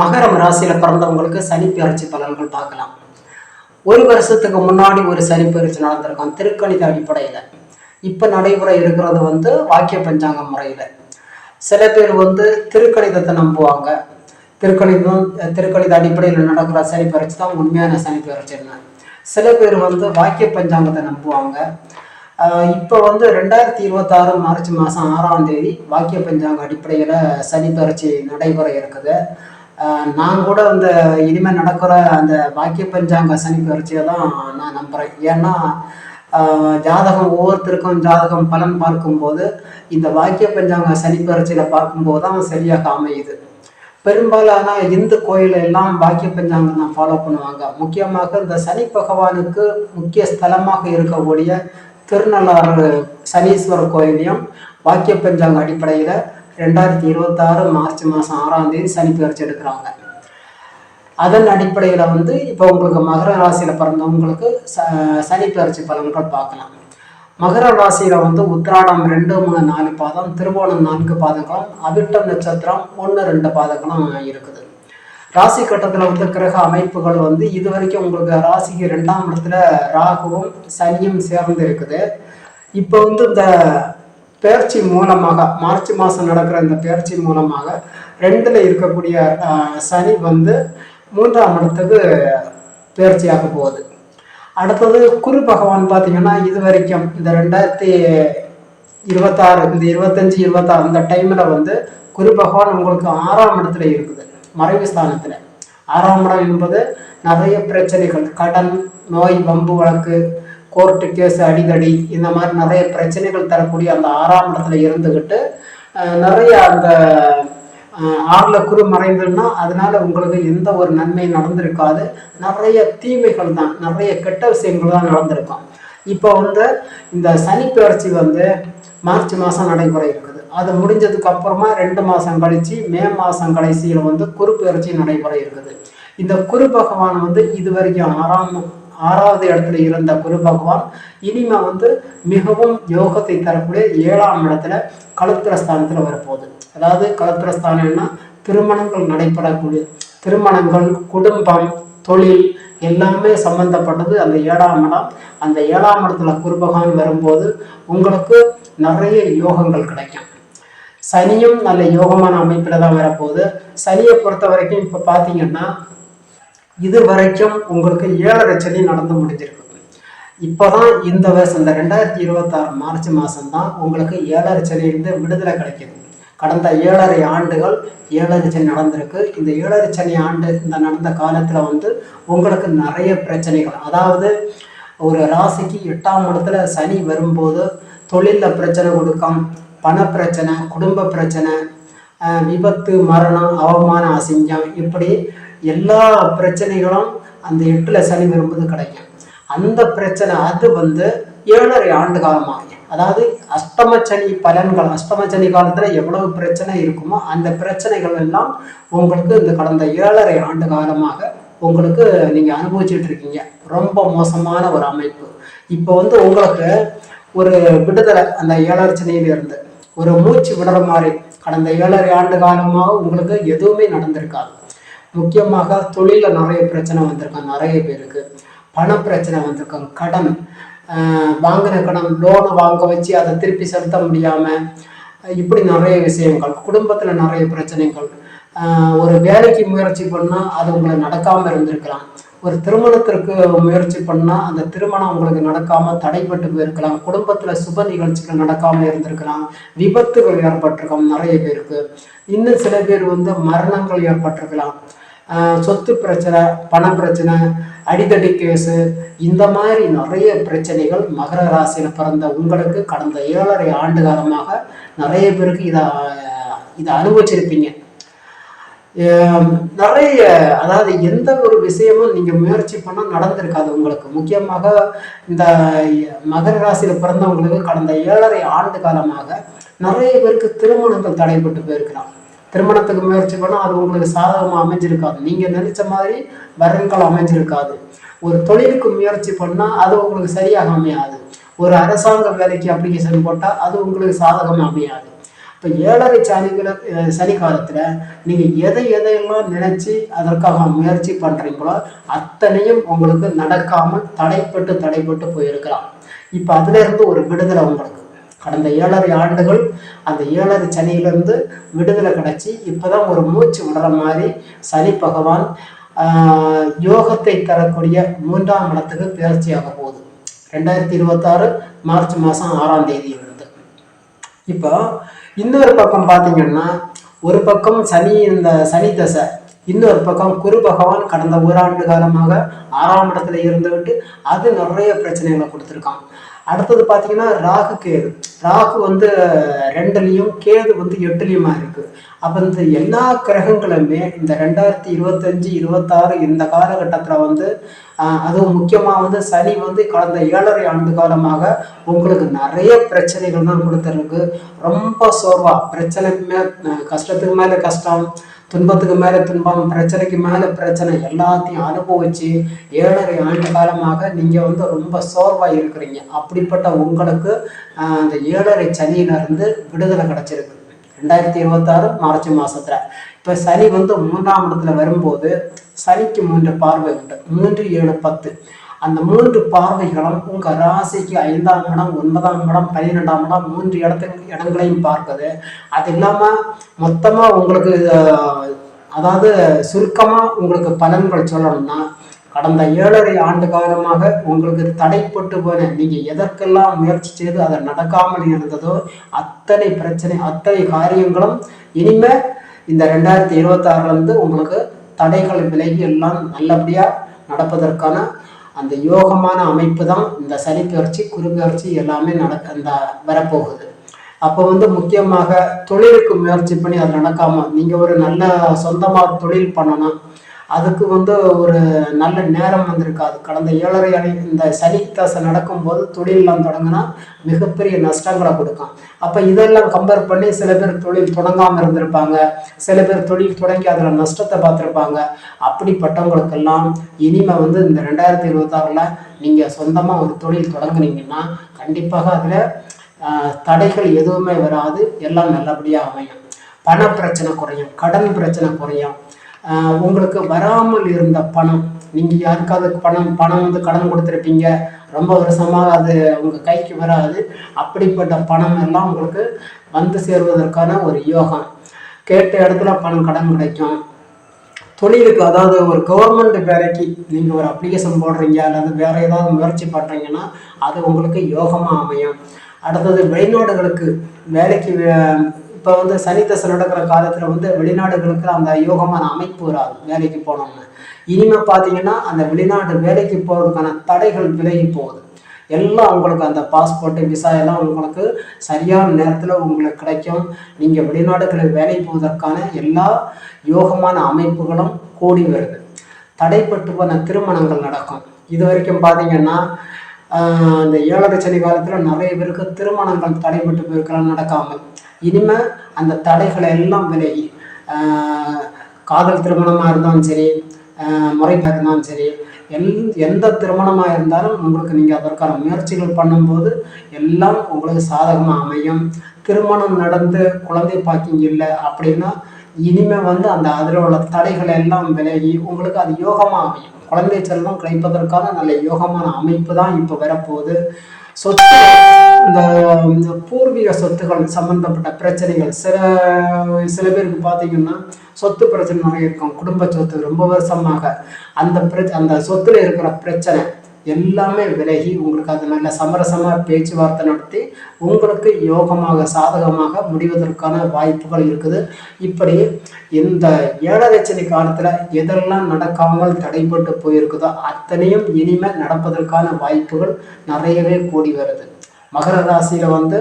மகரம் ராசியில் பிறந்தவங்களுக்கு சனி பயிற்சி பலன்கள் பார்க்கலாம். ஒரு வருஷத்துக்கு முன்னாடி ஒரு சனி பயிற்சி நடந்திருக்கும். திருக்கணித அடிப்படையில். இப்போ நடைமுறை இருக்கிறது வந்து வாக்கிய பஞ்சாங்க முறையில். சில பேர் வந்து திருக்கணிதத்தை நம்புவாங்க. திருக்கணிதம் திருக்கணித அடிப்படையில் நடக்கிற சனி பயிற்சி தான் உண்மையான சனி பயிற்சின்னு சில பேர் வந்து வாக்கிய பஞ்சாங்கத்தை நம்புவாங்க. இப்போ வந்து ரெண்டாயிரத்தி இருபத்தாறு மார்ச் மாதம் ஆறாம் தேதி வாக்கிய பஞ்சாங்க அடிப்படையில் சனி பயிற்சி நடைபெற இருக்குது. நான் கூட அந்த இனிமேல் நடக்கிற அந்த வாக்கிய பஞ்சாங்க சனி பயிற்சியை தான் நான் நம்புகிறேன் ஏன்னா ஜாதகம் ஒவ்வொருத்தருக்கும் ஜாதகம் பலன் பார்க்கும்போது இந்த வாக்கிய பஞ்சாங்க சனி பயிற்சியில் பார்க்கும்போது தான் சரியாக அமையுது. பெரும்பாலான இந்து கோயில் எல்லாம் வாக்கிய பஞ்சாங்கம் தான் ஃபாலோ பண்ணுவாங்க. முக்கியமாக இந்த சனி பகவானுக்கு முக்கிய ஸ்தலமாக இருக்கக்கூடிய திருநள்ளாறு சனீஸ்வரர் கோயிலையும் வாக்கிய பஞ்சாங்க அடிப்படையில் ரெண்டாயிரத்தி இருபத்தாறு மார்ச் மாதம் ஆறாம் தேதி சனி பயிற்சி எடுக்கிறாங்க. அதன் அடிப்படையில் வந்து இப்போ உங்களுக்கு மகர ராசியில் பிறந்தவங்களுக்கு ச சனி பயிற்சி பலன்கள் பார்க்கலாம். மகர ராசியில் வந்து உத்ராடம் ரெண்டு மூணு நாலு பாதம் திருவோணம் நான்கு பாதங்களும் அவிட்டம் நட்சத்திரம் ஒன்று ரெண்டு பாதங்களும் இருக்குது. ராசி கட்டத்தில் வந்து கிரக அமைப்புகள் வந்து இது வரைக்கும் உங்களுக்கு ராசிக்கு ரெண்டாம் இடத்துல ராகுவும் சனியும் சேர்ந்து இருக்குது. இப்போ வந்து இந்த பேர்ச்சி மூலமாக மார்ச் மாதம் நடக்கிற இந்த பேர்ச்சி மூலமாக ரெண்டில் இருக்கக்கூடிய சனி வந்து மூன்றாம் இடத்துக்கு பேர்ச்சியாக போகுது. அடுத்தது குரு பகவான் பார்த்தீங்கன்னா இது வரைக்கும் இந்த ரெண்டாயிரத்தி இருபத்தாறு இந்த இருபத்தஞ்சி இருபத்தாறு இந்த டைமில் வந்து குரு பகவான் உங்களுக்கு ஆறாம் இடத்துல இருக்குது மறைவு ஸ்தானத்தில். ஆறாம் இடம் என்பது நிறைய பிரச்சனைகள் கடன் நோய் வம்பு வழக்கு கோர்ட்டு கேஸ் அடிதடி இந்த மாதிரி நிறைய பிரச்சனைகள் தரக்கூடிய அந்த ஆறாம் இடத்துல இருந்துக்கிட்டு நிறைய அந்த ஆறில் குரு மறைந்ததுன்னா அதனால உங்களுக்கு எந்த ஒரு நன்மை நடந்திருக்காது. நிறைய தீமைகள் தான் நிறைய கெட்ட விஷயங்கள் தான் நடந்திருக்கும். இப்போ வந்து இந்த சனி வந்து மார்ச் மாதம் நடைமுறை இருக்குது. அது முடிஞ்சதுக்கு அப்புறமா ரெண்டு மாதம் கழித்து மே மாதம் கடைசியில் வந்து குரு பயிற்சி இருக்குது. இந்த குரு பகவான் வந்து இது வரைக்கும் ஆறாம் ஆறாவது இடத்துல இருந்த குரு பகவான் இனிமே வந்து மிகவும் யோகத்தை தரக்கூடிய ஏழாம் இடத்துல கழுத்திரஸ்தானத்தில் வரப்போகுது. அதாவது கழுத்திர ஸ்தானம்னா திருமணங்கள் நடைபெறக்கூடிய திருமணங்கள் குடும்பம் தொழில் எல்லாமே சம்பந்தப்பட்டது அந்த ஏழாம் இடம். அந்த ஏழாம் இடத்துல குரு பகவான் வரும்போது உங்களுக்கு நிறைய யோகங்கள் கிடைக்கும். சனியும் நல்ல யோகமான அமைப்பில் தான் வரப்போகுது. சனியை பொறுத்த வரைக்கும் இப்போ பார்த்தீங்கன்னா இது வரைக்கும் உங்களுக்கு ஏழரை சனி நடந்து முடிஞ்சிருக்கு இப்போதான் இந்த வருஷம் இந்த ரெண்டாயிரத்தி இருபத்தாறு மார்ச் மாதம்தான் உங்களுக்கு ஏழரை சனியிலிருந்து விடுதலை கிடைக்கிது. கடந்த ஏழரை ஆண்டுகள் ஏழரை சனி நடந்திருக்கு. இந்த ஏழரை சனி ஆண்டு இந்த நடந்த காலத்தில் வந்து உங்களுக்கு நிறைய பிரச்சனைகள். அதாவது ஒரு ராசிக்கு எட்டாம் இடத்துல சனி வரும்போது தொழிலில் பிரச்சனை கொடுக்கும் பணப்பிரச்சனை குடும்ப பிரச்சனை விபத்து மரணம் அவமான அசிங்கம் இப்படி எல்லா பிரச்சனைகளும் அந்த எட்டுல சனி வரும்போது கிடைக்கும். அந்த பிரச்சனை அது வந்து ஏழரை ஆண்டு காலமாக அதாவது அஷ்டமச்சனி பலன்கள் அஷ்டமச்சனி காலத்துல எவ்வளவு பிரச்சனை இருக்குமோ அந்த பிரச்சனைகள் எல்லாம் உங்களுக்கு இந்த கடந்த ஏழரை ஆண்டு காலமாக உங்களுக்கு நீங்க அனுபவிச்சுட்டு இருக்கீங்க. ரொம்ப மோசமான ஒரு அமைப்பு. இப்போ வந்து உங்களுக்கு ஒரு விடுதலை அந்த ஏழரை சனியிலிருந்து ஒரு மூச்சு விடுற மாதிரி கடந்த ஏழரை ஆண்டு காலமாக உங்களுக்கு எதுவுமே நடந்திருக்காது. முக்கியமாக தொழிலில் நிறைய பிரச்சனை வந்திருக்காங்க நிறைய பேருக்கு. பண பிரச்சனை வந்திருக்காங்க கடன். வாங்கின கடன் லோனை வாங்க வச்சு அதை திருப்பி செலுத்த முடியாமல் இப்படி நிறைய விஷயங்கள். குடும்பத்தில் நிறைய பிரச்சனைகள். ஒரு வேலைக்கு முயற்சி பண்ணால் அது உங்களை நடக்காமல் இருந்திருக்கலாம். ஒரு திருமணத்திற்கு முயற்சி பண்ணால் அந்த திருமணம் உங்களுக்கு நடக்காமல் தடைப்பட்டு போயிருக்கலாம். குடும்பத்தில் சுப நிகழ்ச்சிகள் நடக்காமல் இருந்திருக்கலாம். விபத்துகள் ஏற்பட்டிருக்கலாம் நிறைய பேருக்கு. இன்னும் சில பேர் வந்து மரணங்கள் ஏற்பட்டிருக்கலாம். சொத்து பிரச்சனை பண பிரச்சனை அடிதடி கேஸு இந்த மாதிரி நிறைய பிரச்சனைகள் மகர ராசியில் பிறந்த உங்களுக்கு கடந்த ஏழரை ஆண்டு காலமாக நிறைய பேருக்கு இதை இதை அனுபவிச்சிருப்பீங்க. நிறைய அதாவது எந்த ஒரு விஷயமும் நீங்கள் முயற்சி பண்ணால் நடந்திருக்காது உங்களுக்கு. முக்கியமாக இந்த மகர ராசியில் பிறந்தவங்களுக்கு கடந்த ஏழரை ஆண்டு காலமாக நிறைய பேருக்கு திருமணங்கள் தடைப்பட்டு போயிருக்கிறாங்க திருமணத்துக்கு முயற்சி பண்ணால் அது உங்களுக்கு சாதகமாக அமைஞ்சிருக்காது. நீங்கள் நினைச்ச மாதிரி வரன்கள் அமைஞ்சிருக்காது. ஒரு தொழிலுக்கு முயற்சி பண்ணால் அது உங்களுக்கு சரியாக அமையாது. ஒரு அரசாங்க வேலைக்கு அப்ளிகேஷன் போட்டால் அது உங்களுக்கு சாதகமாக அமையாது. இப்போ ஏழரை சனிகள சனி காலத்தில் நீங்கள் எதை எதையெல்லாம் நினச்சி அதற்காக முயற்சி பண்ணுறீங்களோ அத்தனையும் உங்களுக்கு நடக்காமல் தடைப்பட்டு தடைப்பட்டு போயிருக்கலாம். இப்போ அதுலேருந்து ஒரு விடுதலை உங்களுக்கு கடந்த ஏழரை ஆண்டுகள் அந்த ஏழரை சனியிலிருந்து விடுதலை கிடச்சி இப்போதான் ஒரு மூச்சு விடுற மாதிரி சனி பகவான் ஆஹ், யோகத்தை தரக்கூடிய மூன்றாம் இடத்துக்கு பேர்ச்சியாக போகுது. ரெண்டாயிரத்தி இருபத்தாறு மார்ச் மாதம் ஆறாம் தேதியிலிருந்து. இப்போ இன்னொரு பக்கம் பார்த்தீங்கன்னா ஒரு பக்கம் சனி இந்த சனி தசை இன்னொரு பக்கம் குரு பகவான் கடந்த ஓராண்டு காலமாக ஆறாம் இடத்துல இருந்துவிட்டு அது நிறைய பிரச்சனைகளை கொடுத்துருக்கான் அடுத்தது பார்த்தீங்கன்னா ராகு கேது. ராகு வந்து ரெண்டுலேயும் கேது வந்து எட்டுலேயுமா இருக்குது அப்போ இந்த எல்லா கிரகங்களுமே இந்த ரெண்டாயிரத்தி இருபத்தஞ்சி இருபத்தாறு இந்த காலகட்டத்தில் வந்து அதுவும் முக்கியமாக வந்து சனி வந்து கடந்த ஏழரை ஆண்டு காலமாக உங்களுக்கு நிறைய பிரச்சனைகள் தான் கொடுத்துருக்கு. ரொம்ப சோர்வா. பிரச்சனைக்கு கஷ்டத்துக்கு மேலே கஷ்டம். துன்பத்துக்கு மேலே துன்பம் பிரச்சனைக்கு மேலே பிரச்சனை எல்லாத்தையும் அனுபவிச்சு ஏழரை ஆண்டு காலமாக நீங்கள் வந்து ரொம்ப சோர்வாக இருக்கிறீங்க. அப்படிப்பட்ட உங்களுக்கு அந்த ஏழரை சனியிலிருந்து விடுதலை கிடச்சிருக்கு. ரெண்டாயிரத்தி இருபத்தாறு மார்ச் மாதத்தில் இப்போ சனி வந்து மூன்றாம் இடத்துல வரும்போது சனிக்கு மூன்று பார்வை உண்டு. மூன்று ஏழு பத்து. அந்த மூன்று பார்வைகளும் உங்கள் ராசிக்கு ஐந்தாம் இடம் ஒன்பதாம் இடம் பன்னிரெண்டாம் இடம் மூன்று இடத்து இடங்களையும் பார்க்குது அது இல்லாமல் மொத்தமாக உங்களுக்கு அதாவது சுருக்கமாக உங்களுக்கு பலன்கள் சொல்லணும்னா கடந்த ஏழரை ஆண்டு காலமாக உங்களுக்கு தடைப்பட்டு போன நீங்கள் எதற்கெல்லாம் முயற்சி செய்து அதை நடக்காமல் இருந்ததோ அத்தனை பிரச்சனை அத்தனை காரியங்களும் இனிமே இந்த ரெண்டாயிரத்தி இருபத்தாறுலேருந்து உங்களுக்கு தடைகள் விலகி எல்லாம் நல்லபடியாக நடப்பதற்கான அந்த யோகமான அமைப்பு தான் இந்த சனி பயிற்சி குரு பயிற்சி எல்லாமே நடக்க அந்த வரப்போகுது. அப்போ வந்து முக்கியமாக தொழிலுக்கு முயற்சி பண்ணி அது நடக்காமல் நீங்கள் ஒரு நல்ல சொந்தமாக தொழில் பண்ணணும். அதுக்கு வந்து ஒரு நல்ல நேரம் வந்திருக்காது. கடந்த ஏழரை அணி இந்த சனி தசை நடக்கும்போது தொழிலெல்லாம் தொடங்கினா மிகப்பெரிய நஷ்டங்களை கொடுக்கும். அப்போ இதெல்லாம் கம்பேர் பண்ணி சில பேர் தொழில் தொடங்காமல் இருந்திருப்பாங்க. சில பேர் தொழில் தொடங்கி அதில் நஷ்டத்தை பார்த்துருப்பாங்க. அப்படிப்பட்டவங்களுக்கெல்லாம் இனிமே வந்து இந்த ரெண்டாயிரத்தி இருபத்தாறில் நீங்கள் சொந்தமாக ஒரு தொழில் தொடங்குனீங்கன்னா கண்டிப்பாக அதில் தடைகள் எதுவுமே வராது. எல்லாம் நல்லபடியாக அமையும். பண பிரச்சனை குறையும். கடன் பிரச்சனை குறையும். உங்களுக்கு வராமல் இருந்த பணம் நீங்கள் யாருக்காவது பணம் பணம் வந்து கடன் கொடுத்துருப்பீங்க ரொம்ப வருஷமாக அது உங்கள் கைக்கு வராது. அப்படிப்பட்ட பணம் எல்லாம் உங்களுக்கு வந்து சேருவதற்கான ஒரு யோகம். கேட்ட இடத்துல பணம் கடன் கிடைக்கும். தொழிலுக்கு அதாவது ஒரு கவர்மெண்ட் வேலைக்கு நீங்கள் ஒரு அப்ளிகேஷன் போடுறீங்க அல்லது வேறு ஏதாவது முயற்சி பண்ணுறீங்கன்னா அது உங்களுக்கு யோகமாக அமையும். அடுத்தது வெளிநாடுகளுக்கு வேலைக்கு இப்போ வந்து சனி தசை நடக்கிற காலத்தில் வந்து வெளிநாடுகளுக்கு அந்த யோகமான அமைப்பு வராது. வேலைக்கு போனோம்னா இனிமே பார்த்தீங்கன்னா அந்த வெளிநாட்டு வேலைக்கு போகிறதுக்கான தடைகள் விலகி போகுது. எல்லாம் உங்களுக்கு அந்த பாஸ்போர்ட்டு விசா எல்லாம் உங்களுக்கு சரியான நேரத்தில் உங்களுக்கு கிடைக்கும். நீங்கள் வெளிநாடுகளில் வேலை போவதற்கான எல்லா யோகமான அமைப்புகளும் கூடி வருது. தடைப்பட்டு போன திருமணங்கள் நடக்கும். இது வரைக்கும் பார்த்தீங்கன்னா இந்த ஏழரை சனி காலத்தில் நிறைய பேருக்கு திருமணங்கள் தடைப்பட்டு போயிருக்கலாம் நடக்காமல் இனிமே அந்த தடைகளை எல்லாம் விலகி காதல் திருமணமாக இருந்தாலும் சரி முறைப்பாக இருந்தாலும் சரி எல் எந்த திருமணமாக இருந்தாலும் உங்களுக்கு நீங்கள் அதற்கான முயற்சிகள் பண்ணும்போது எல்லாம் உங்களுக்கு சாதகமாக அமையும். திருமணம் நடந்து குழந்தை பாக்கிங் இல்லை அப்படின்னா இனிமே வந்து அந்த அதில் உள்ள தடைகள் எல்லாம் விலகி உங்களுக்கு அது யோகமாக அமையும். குழந்தை செல்வம் கிடைப்பதற்கான நல்ல யோகமான அமைப்பு தான் இப்போ வரப்போகுது. சொத்து இந்த இந்த பூர்வீக சொத்துகள் சம்பந்தப்பட்ட பிரச்சனைகள். சில சில பேருக்கு பார்த்தீங்கன்னா சொத்து பிரச்சனை நிறைய இருக்கும். குடும்ப சொத்து ரொம்ப வருஷமாக. அந்த பிர அந்த சொத்துல இருக்கிற பிரச்சனை எல்லாமே விலகி உங்களுக்கு அது நல்ல சமரசமாக பேச்சுவார்த்தை நடத்தி உங்களுக்கு யோகமாக சாதகமாக முடிவதற்கான வாய்ப்புகள் இருக்குது. இப்படி இந்த ஏழரை காலத்தில் எதெல்லாம் நடக்காமல் தடைபட்டு போயிருக்குதோ அத்தனையும் இனிமேல் நடப்பதற்கான வாய்ப்புகள் நிறையவே கூடி வருது. மகர ராசியில் வந்து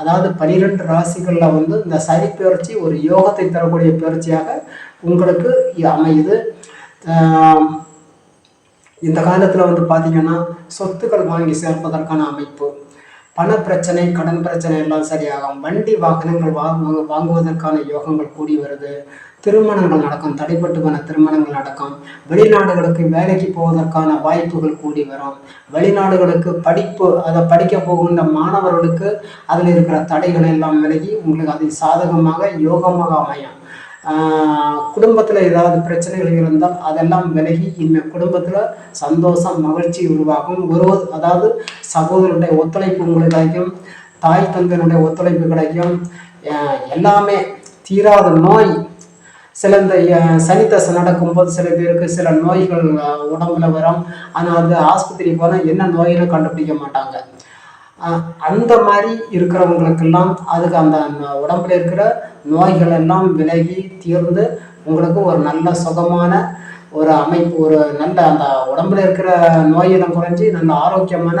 அதாவது பனிரெண்டு ராசிகளில் வந்து இந்த சனி பயிற்சி ஒரு யோகத்தை தரக்கூடிய பயிற்சியாக உங்களுக்கு அமையுது. இந்த காலத்தில் வந்து பார்த்தீங்கன்னா சொத்துக்கள் வாங்கி சேர்ப்பதற்கான அமைப்பு. பண பிரச்சனை கடன் பிரச்சனை எல்லாம் சரியாகும் வண்டி வாகனங்கள் வாங்கு வாங்குவதற்கான யோகங்கள் கூடி வருது. திருமணங்கள் நடக்கும் தடைப்பட்டு போன திருமணங்கள் நடக்கும். வெளிநாடுகளுக்கு வேலைக்கு போவதற்கான வாய்ப்புகள் கூடி வரும். வெளிநாடுகளுக்கு படிப்பு அதை படிக்க போகின்ற மாணவர்களுக்கு அதில் இருக்கிற தடைகள் எல்லாம் விலகி உங்களுக்கு அது சாதகமாக யோகமாக அமையும். குடும்பத்தில் ஏதாவது பிரச்சனைகள் இருந்தால் அதெல்லாம் விலகி இனிமேல் குடும்பத்தில் சந்தோஷம் மகிழ்ச்சி உருவாகும். ஒரு அதாவது சகோதரனுடைய ஒத்துழைப்பு உங்களுக்கு கிடைக்கும் தாய் தந்தையினுடைய ஒத்துழைப்பு கிடைக்கும். எல்லாமே தீராத நோய் சில இந்த அஹ், சனித்தசை நடக்கும்போது சில பேருக்கு சில நோய்கள் உடம்புல வரும். ஆனால் அது ஆஸ்பத்திரி போனால் என்ன நோயின்னு கண்டுபிடிக்க மாட்டாங்க. அந்த மாதிரி இருக்கிறவங்களுக்கெல்லாம் அதுக்கு அந்த உடம்புல இருக்கிற நோய்கள் எல்லாம் விலகி தீர்ந்து உங்களுக்கு ஒரு நல்ல சுகமான ஒரு அமைப்பு ஒரு நல்ல அந்த உடம்புல இருக்கிற நோயெல்லாம் குறைஞ்சி நல்ல ஆரோக்கியமான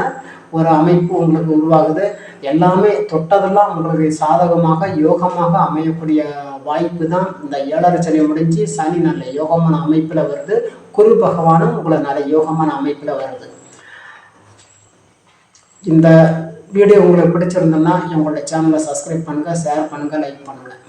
ஒரு அமைப்பு உங்களுக்கு உருவாகுது. எல்லாமே தொட்டதெல்லாம் உங்களுக்கு சாதகமாக யோகமாக அமையக்கூடிய வாய்ப்பு தான் இந்த ஏழரை சனி முடிஞ்சு சனி நல்ல யோகமான அமைப்பில் வருது. குரு பகவானும் உங்களை நல்ல யோகமான அமைப்பில் வருது. இந்த வீடியோ உங்களுக்கு பிடிச்சிருந்ததுன்னா எங்களோட சேனலை சப்ஸ்கிரைப் பண்ணுங்கள் ஷேர் பண்ணுங்கள் லைக் பண்ணுங்கள்